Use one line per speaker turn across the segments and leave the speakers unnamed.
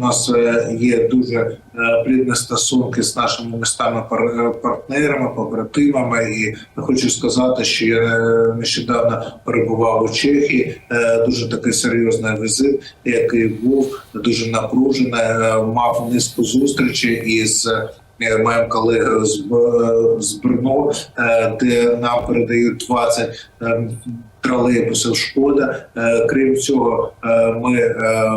У нас е, є дуже е, плідні стосунки з нашими містами пар- партнерами, побратимами. І хочу сказати, що я е, нещодавно перебував у Чехії. Е, Дуже такий серйозний візит, який був дуже напружений. е, Мав низку зустрічей із. Е, Моїм колегою з, з Брно, е, де нам передають 20 е, тролейбусів шкода. Е, Крім цього, е, ми е,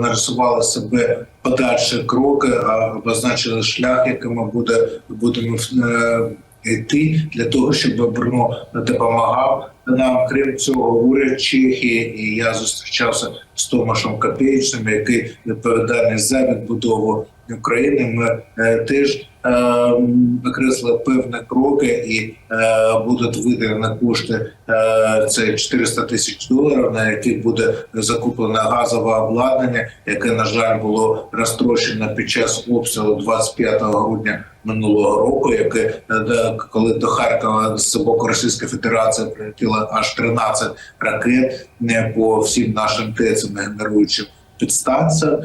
нарисували себе подальші кроки, обозначили шлях, яким ми буде, будемо е, йти для того, щоб Брно допомагав нам. Крім цього, уряд Чехії, і я зустрічався з Томашем Копеєчним, який відповідальний за відбудову України. Ми е, теж е, викреслили певні кроки і е, будуть виділені кошти. Це 400 тисяч доларів, на які буде закуплено газове обладнання, яке на жаль було розтрощено під час обстрілу 25 грудня минулого року. Яке коли до Харкова з боку Російської Федерації прилетіло аж 13 ракет е, по всім нашим ТЕЦам генеруючим підстанціям.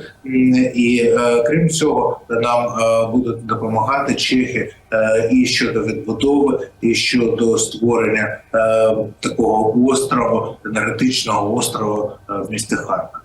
І е, крім цього, нам е, будуть допомагати чехи е, і щодо відбудови, і щодо створення такого острову, енергетичного острову в місті Харків.